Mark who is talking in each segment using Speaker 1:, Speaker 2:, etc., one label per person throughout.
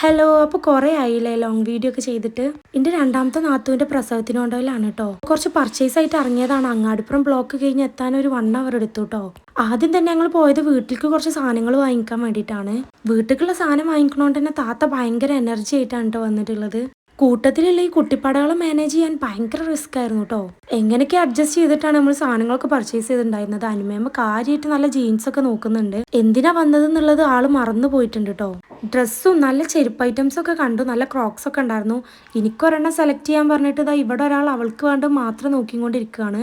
Speaker 1: Hello അപ്പോൾ കുറേ ആയില്ലേ? ലോങ് വീഡിയോ ഒക്കെ ചെയ്തിട്ട്. എന്റെ രണ്ടാമത്തെ നാത്തുവിന്റെ പ്രസവത്തിന് കൊണ്ടുപോയിലാണ് കേട്ടോ കുറച്ച് പർച്ചേസ് ആയിട്ട് ഇറങ്ങിയതാണ്. അങ്ങാടിപ്പുറം ബ്ലോക്ക് കഴിഞ്ഞ് എത്താൻ ഒരു വൺ അവർ എടുത്തു കേട്ടോ ആദ്യം തന്നെ ഞങ്ങൾ പോയത് വീട്ടിലേക്ക് കുറച്ച് സാധനങ്ങൾ വാങ്ങിക്കാൻ വേണ്ടിയിട്ടാണ്. വീട്ടിലേക്കുള്ള സാധനം വാങ്ങിക്കണോണ്ട് തന്നെ താത്ത ഭയങ്കര എനർജി ആയിട്ടാണ് കേട്ടോ വന്നിട്ടുള്ളത്. കൂട്ടത്തിലുള്ള ഈ കുട്ടിപ്പാടകളെ മാനേജ് ചെയ്യാൻ ഭയങ്കര റിസ്ക് ആയിരുന്നു കേട്ടോ എങ്ങനെയൊക്കെ അഡ്ജസ്റ്റ് ചെയ്തിട്ടാണ് നമ്മൾ സാധനങ്ങളൊക്കെ പർച്ചേസ് ചെയ്തിട്ടുണ്ടായിരുന്നത്? അനുമേമ്മ കാര്യമായിട്ട് നല്ല ജീൻസ് ഒക്കെ നോക്കുന്നുണ്ട്. എന്തിനാ വന്നത് എന്നുള്ളത് ആൾ മറന്നു പോയിട്ടുണ്ട് കേട്ടോ ഡ്രസ്സും നല്ല ചെരുപ്പ് ഐറ്റംസ് ഒക്കെ കണ്ടു. നല്ല ക്രോക്സ് ഒക്കെ ഉണ്ടായിരുന്നു. എനിക്കൊരെണ്ണം സെലക്ട് ചെയ്യാൻ പറഞ്ഞിട്ട് ഇതാ ഇവിടെ ഒരാൾ അവൾക്ക് വേണ്ടി മാത്രം നോക്കിക്കൊണ്ടിരിക്കുകയാണ്.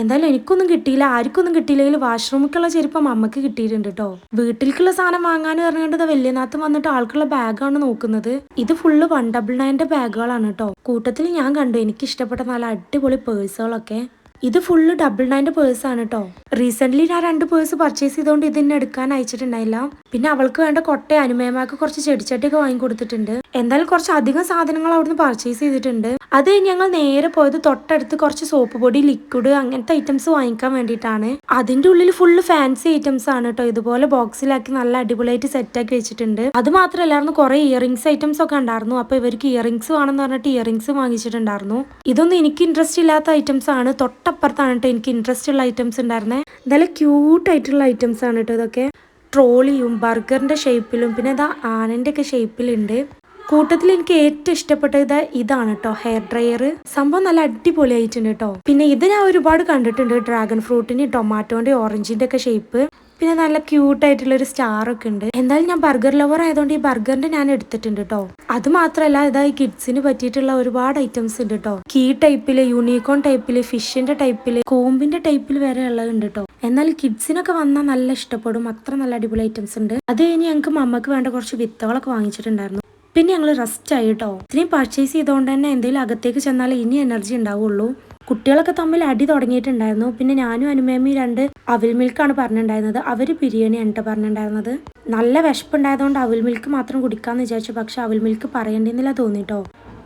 Speaker 1: എന്തായാലും എനിക്കൊന്നും കിട്ടിയില്ല. ആർക്കൊന്നും കിട്ടിയില്ലെങ്കിൽ വാഷ്റൂമിലേക്കുള്ള ചെരുപ്പം അമ്മയ്ക്ക് കിട്ടിയിട്ടുണ്ട് കേട്ടോ വീട്ടിലേക്കുള്ള സാധനം വാങ്ങാൻ പറഞ്ഞിട്ട് വല്യനാഥ് വന്നിട്ട് ആൾക്കുള്ള ബാഗാണ് നോക്കുന്നത്. ഇത് ഫുള്ള് വൺ ഡബിൾ നയന്റെ ബാഗുകളാണ് കേട്ടോ കൂട്ടത്തിൽ ഞാൻ കണ്ടു. എനിക്ക് ഇഷ്ടപ്പെട്ട നല്ല അടിപൊളി പേഴ്സുകളൊക്കെ ഇത് ഫുള്ള് ഡബിൾ നയന്റെ പേഴ്സ് ആണ് കേട്ടോ റീസെന്റ് ഞാൻ രണ്ട് പേഴ്സ് പർച്ചേസ് ചെയ്തുകൊണ്ട് ഇതിന്നെ എടുക്കാൻ അയച്ചിട്ടുണ്ടായില്ല. പിന്നെ അവൾക്ക് വേണ്ട കൊട്ട അനുമയമാക്ക് കുറച്ച് ചെടിച്ചട്ടിയൊക്കെ വാങ്ങി കൊടുത്തിട്ടുണ്ട് എന്തായാലും കുറച്ച് അധികം സാധനങ്ങൾ അവിടുന്ന് പർച്ചേസ് ചെയ്തിട്ടുണ്ട്. അത് ഞങ്ങൾ നേരെ പോയത് തൊട്ടടുത്ത് കുറച്ച് സോപ്പ് പൊടി ലിക്വിഡ് അങ്ങനത്തെ ഐറ്റംസ് വാങ്ങിക്കാൻ വേണ്ടിയിട്ടാണ്. അതിന്റെ ഉള്ളിൽ ഫുള്ള് ഫാൻസി ഐറ്റംസ് ആണ് കേട്ടോ ഇതുപോലെ ബോക്സിലാക്കി നല്ല അടിപൊളിയായിട്ട് സെറ്റ് ആക്കി വെച്ചിട്ടുണ്ട്. അത് മാത്രമല്ലായിരുന്നു കുറെ ഇയറിംഗ്സ് ഐറ്റംസ് ഒക്കെ ഉണ്ടായിരുന്നു. അപ്പൊ ഇവർക്ക് ഇയറിംഗ്സ് വേണമെന്ന് പറഞ്ഞിട്ട് ഇയറിംഗ്സ് വാങ്ങിച്ചിട്ടുണ്ടായിരുന്നു. ഇതൊന്നും എനിക്ക് ഇൻട്രസ്റ്റ് ഇല്ലാത്ത ഐറ്റംസ് ആണ്. തൊട്ടപ്പുറത്താണ് കേട്ടോ എനിക്ക് ഇൻട്രസ്റ്റ് ഉള്ള ഐറ്റംസ് ഉണ്ടായിരുന്നേ. നല്ല ക്യൂട്ട് ആയിട്ടുള്ള ഐറ്റംസ് ആണ് കേട്ടോ ഇതൊക്കെ. ട്രോളിയും ബർഗറിന്റെ ഷേപ്പിലും പിന്നെ ഇതാ ആനന്റെ ഒക്കെ ഷേപ്പിലുണ്ട് കൂട്ടത്തിൽ എനിക്ക് ഏറ്റവും ഇഷ്ടപ്പെട്ടത് ഇതാണ് കേട്ടോ ഹെയർ ഡ്രയർ സംഭവം നല്ല അടിപൊളിയായിട്ടുണ്ട് കേട്ടോ പിന്നെ ഇത് ഞാൻ ഒരുപാട് കണ്ടിട്ടുണ്ട് ഡ്രാഗൺ ഫ്രൂട്ടിന് ടൊമാറ്റോന്റെ ഓറഞ്ചിന്റെ ഒക്കെ ഷേപ്പ് പിന്നെ നല്ല ക്യൂട്ട് ആയിട്ടുള്ള ഒരു സ്റ്റാർ ഒക്കെ ഉണ്ട്. എന്തായാലും ഞാൻ ബർഗർ ലവർ ആയതുകൊണ്ട് ഈ ബർഗറിന്റെ ഞാൻ എടുത്തിട്ടുണ്ട് കേട്ടോ അത് മാത്രമല്ല ഇതാ ഈ കിഡ്സിന് പറ്റിയിട്ടുള്ള ഒരുപാട് ഐറ്റംസ് ഉണ്ട് കേട്ടോ കീ ടൈപ്പിൽ യൂണിക്കോൺ ടൈപ്പിൽ ഫിഷിന്റെ ടൈപ്പിൽ കോമ്പിന്റെ ടൈപ്പിൽ വരെ ഉള്ളതുണ്ട് കേട്ടോ എന്നാൽ കിഡ്സിനൊക്കെ വന്നാൽ നല്ല ഇഷ്ടപ്പെടും. അത്ര നല്ല അടിപൊളി ഐറ്റംസ് ഉണ്ട്. അത് കഴിഞ്ഞ് ഞങ്ങൾക്ക് മമ്മക്ക് വേണ്ട കുറച്ച് വിത്തുകളൊക്കെ വാങ്ങിച്ചിട്ടുണ്ടായിരുന്നു. പിന്നെ ഞങ്ങൾ റെസ്റ്റ് ആയി കേട്ടോ ഇത്രയും പർച്ചേസ് ചെയ്തുകൊണ്ട് തന്നെ എന്തെങ്കിലും അകത്തേക്ക് ചെന്നാൽ ഇനി എനർജി ഉണ്ടാവുള്ളൂ. കുട്ടികളൊക്കെ തമ്മിൽ അടി തുടങ്ങിയിട്ടുണ്ടായിരുന്നു. പിന്നെ ഞാനും അനുമേമി രണ്ട് അവിൽ മിൽക്കാണ് പറഞ്ഞിട്ടുണ്ടായിരുന്നത്. അവർ ബിരിയാണി കേട്ടോ പറഞ്ഞിട്ടുണ്ടായിരുന്നത്. നല്ല വിശപ്പുണ്ടായതുകൊണ്ട് അവിൽ മിൽക്ക് മാത്രം കുടിക്കാന്ന് വിചാരിച്ചു. പക്ഷെ അവിൽ മിൽക്ക് പറയേണ്ടിന്നില്ല തോന്നിട്ടോ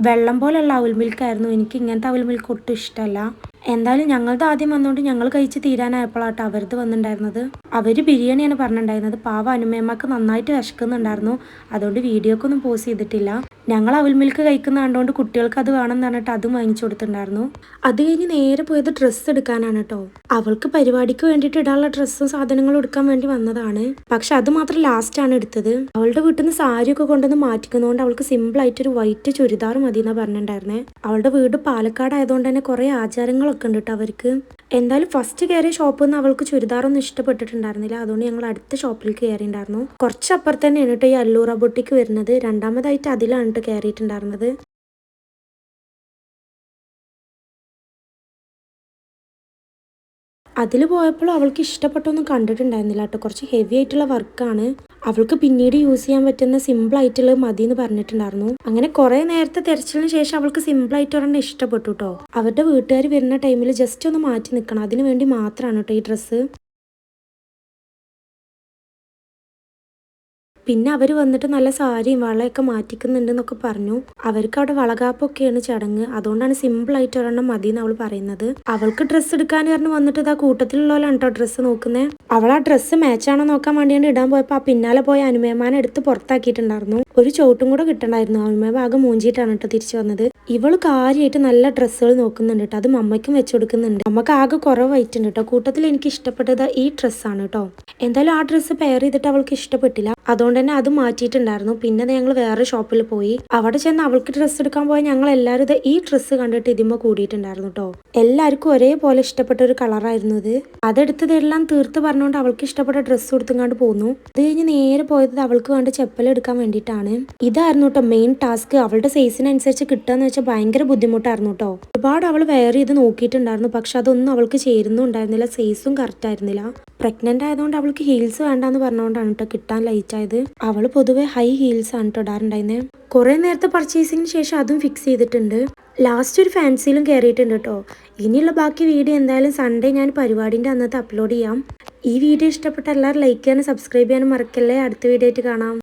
Speaker 1: വെള്ളം പോലുള്ള അവൽ മിൽക്കായിരുന്നു. എനിക്ക് ഇങ്ങനത്തെ അവൽ മിൽക്ക് ഒട്ടും ഇഷ്ടമല്ല. എന്തായാലും ഞങ്ങളത് ആദ്യം വന്നുകൊണ്ട് ഞങ്ങൾ കഴിച്ച് തീരാനായപ്പോഴാട്ടോ അവരത് വന്നിട്ടുണ്ടായിരുന്നത് അവർ ബിരിയാണിയാണ് പറഞ്ഞിട്ടുണ്ടായിരുന്നത് പാവ അനുമയമാക്ക് നന്നായിട്ട് വിശക്കുന്നുണ്ടായിരുന്നു. അതുകൊണ്ട് വീഡിയോക്കൊന്നും പോസ് ചെയ്തിട്ടില്ല. ഞങ്ങൾ അവൽ മിൽക്ക് കഴിക്കുന്ന കണ്ടുകൊണ്ട് കുട്ടികൾക്ക് അത് വേണമെന്ന് പറഞ്ഞിട്ട് അതും വാങ്ങിച്ചു കൊടുത്തിട്ടുണ്ടായിരുന്നു. അത് കഴിഞ്ഞ് നേരെ പോയത് ഡ്രസ്സ് എടുക്കാനാണ് കേട്ടോ അവൾക്ക് പരിപാടിക്ക് വേണ്ടിയിട്ട് ഇടാനുള്ള ഡ്രസ്സും സാധനങ്ങളും എടുക്കാൻ വേണ്ടി വന്നതാണ്. പക്ഷെ അത് മാത്രം ലാസ്റ്റ് ആണ് എടുത്തത്. അവളുടെ വീട്ടിൽ നിന്ന് സാരിയൊക്കെ കൊണ്ടുവന്ന് മാറ്റിക്കുന്നതുകൊണ്ട് അവൾക്ക് സിമ്പിൾ ആയിട്ട് ഒരു വൈറ്റ് ചുരിദാർ മതി എന്നാ പറഞ്ഞിട്ടുണ്ടായിരുന്നേ. അവളുടെ വീട് പാലക്കാട് ആയതുകൊണ്ട് തന്നെ കുറെ ആചാരങ്ങളൊക്കെ ഉണ്ട് കേട്ടോ അവർക്ക്. എന്തായാലും ഫസ്റ്റ് കയറിയ ഷോപ്പിൽ നിന്ന് അവൾക്ക് ചുരിദാറൊന്നും ഇഷ്ടപ്പെട്ടിട്ടുണ്ടായിരുന്നില്ല. അതുകൊണ്ട് ഞങ്ങൾ അടുത്ത ഷോപ്പിലേക്ക് കയറിയിട്ടുണ്ടായിരുന്നു. കുറച്ച് തന്നെയാണ് കേട്ടോ ഈ അല്ലൂറ ബൊട്ടിക്ക് വരുന്നത്. രണ്ടാമതായിട്ട് അതിലാണ് കേട്ടോ കയറിയിട്ടുണ്ടായിരുന്നത് അതിൽ പോയപ്പോൾ അവൾക്ക് ഇഷ്ടപ്പെട്ടൊന്നും കണ്ടിട്ടുണ്ടായിരുന്നില്ല കേട്ടോ. കുറച്ച് ഹെവി ആയിട്ടുള്ള വർക്കാണ് അവൾക്ക് പിന്നീട് യൂസ് ചെയ്യാൻ പറ്റുന്ന സിമ്പിൾ ആയിട്ടുള്ളത് മതി എന്ന് പറഞ്ഞിട്ടുണ്ടായിരുന്നു. അങ്ങനെ കുറെ നേരത്തെ തിരച്ചിലിന് ശേഷം അവൾക്ക് സിമ്പിൾ ആയിട്ട് ഒരെണ്ണം ഇഷ്ടപ്പെട്ടു കേട്ടോ. അവരുടെ വീട്ടുകാർ വരുന്ന ടൈമിൽ ജസ്റ്റ് ഒന്ന് മാറ്റി നിൽക്കണം അതിനു വേണ്ടി മാത്രമാണ് കേട്ടോ ഈ ഡ്രസ്സ് പിന്നെ അവർ വന്നിട്ട് നല്ല സാരിയും വളയൊക്കെ മാറ്റിക്കുന്നുണ്ട് എന്നൊക്കെ പറഞ്ഞു. അവർക്ക് അവിടെ വളകാപ്പൊക്കെയാണ് ചടങ്ങ്. അതുകൊണ്ടാണ് സിമ്പിൾ ആയിട്ട് ഒരെണ്ണം മതി എന്ന് അവൾ പറയുന്നത്. അവൾക്ക് ഡ്രസ്സ് എടുക്കാൻ പറഞ്ഞു വന്നിട്ട് ഇതാ കൂട്ടത്തിലുള്ളവരാണ് കേട്ടോ ഡ്രസ്സ് നോക്കുന്നത് അവൾ ആ ഡ്രസ്സ് മാച്ചാണോ നോക്കാൻ വേണ്ടിയാണ് ഇടാൻ പോയപ്പോൾ ആ പിന്നാലെ പോയ അനുമേമാനെ എടുത്ത് പുറത്താക്കിയിട്ടുണ്ടായിരുന്നു. ഒരു ചോട്ടും കൂടെ കിട്ടണ്ടായിരുന്നു. അനുമേമ ആകെ മൂഞ്ചിയിട്ടാണ് കേട്ടോ തിരിച്ചു വന്നത്. ഇവൾ കാര്യമായിട്ട് നല്ല ഡ്രസ്സുകൾ നോക്കുന്നുണ്ട് കേട്ടോ അത് അമ്മയ്ക്കും വെച്ച് കൊടുക്കുന്നുണ്ട്. അമ്മയ്ക്ക് ആകെ കുറവായിട്ടുണ്ട് കേട്ടോ കൂട്ടത്തിൽ എനിക്ക് ഇഷ്ടപ്പെട്ടത് ഈ ഡ്രസ്സാണ് കേട്ടോ എന്തായാലും ആ ഡ്രസ്സ് പെയർ ചെയ്തിട്ട് അവൾക്ക് ഇഷ്ടപ്പെട്ടില്ല. അതുകൊണ്ട് തന്നെ അത് മാറ്റിയിട്ടുണ്ടായിരുന്നു. പിന്നെ ഞങ്ങൾ വേറെ ഷോപ്പിൽ പോയി. അവിടെ ചെന്ന് അവൾക്ക് ഡ്രസ്സ് എടുക്കാൻ പോയാൽ ഞങ്ങൾ എല്ലാവരും ഇത് ഈ ഡ്രസ്സ് കണ്ടിട്ട് ഇതിമ്മ കൂടിയിട്ടുണ്ടായിരുന്നു കേട്ടോ എല്ലാവർക്കും ഒരേപോലെ ഇഷ്ടപ്പെട്ട ഒരു കളറായിരുന്നു ഇത്. അതെടുത്തതെല്ലാം തീർത്ത് പറഞ്ഞുകൊണ്ട് അവൾക്ക് ഇഷ്ടപ്പെട്ട ഡ്രസ്സ് കൊടുത്തുകൊണ്ട് പോന്നു. അത് കഴിഞ്ഞ് നേരെ പോയത് അവൾക്ക് വേണ്ട ചെപ്പൽ എടുക്കാൻ വേണ്ടിയിട്ടാണ്. ഇതായിരുന്നു കേട്ടോ മെയിൻ ടാസ്ക് അവളുടെ സൈസിനനുസരിച്ച് കിട്ടുക വെച്ചാൽ ഭയങ്കര ബുദ്ധിമുട്ടായിരുന്നു കേട്ടോ ഒരുപാട് അവൾ വെയർ ചെയ്ത് നോക്കിയിട്ടുണ്ടായിരുന്നു. പക്ഷെ അതൊന്നും അവൾക്ക് ചേരുന്നുണ്ടായിരുന്നില്ല സൈസും കറക്റ്റ് ആയിരുന്നില്ല. പ്രഗ്നന്റ് ആയതുകൊണ്ട് അവൾക്ക് ഹീൽസ് വേണ്ടെന്ന് പറഞ്ഞുകൊണ്ടാണ് കേട്ടോ കിട്ടാൻ ലൈറ്റ് ആയത്. അവൾ പൊതുവെ ഹൈ ഹീൽസ് ആണ് കേട്ടോ ഇടാറുണ്ടായിരുന്നത് കുറെ നേരത്തെ പർച്ചേസിങ്ങിന് ശേഷം അതും ഫിക്സ് ചെയ്തിട്ടുണ്ട്. ലാസ്റ്റ് ഒരു ഫാൻസിയിലും കയറിയിട്ടുണ്ട് കേട്ടോ ഇനിയുള്ള ബാക്കി വീഡിയോ എന്തായാലും സൺഡേ ഞാൻ പരിപാടിന്റെ അന്നത്തെ അപ്ലോഡ് ചെയ്യാം. ഈ വീഡിയോ ഇഷ്ടപ്പെട്ട എല്ലാവരും ലൈക്ക് ചെയ്യാനും സബ്സ്ക്രൈബ് ചെയ്യാനും മറക്കല്ലേ. അടുത്ത വീഡിയോ ആയിട്ട് കാണാം.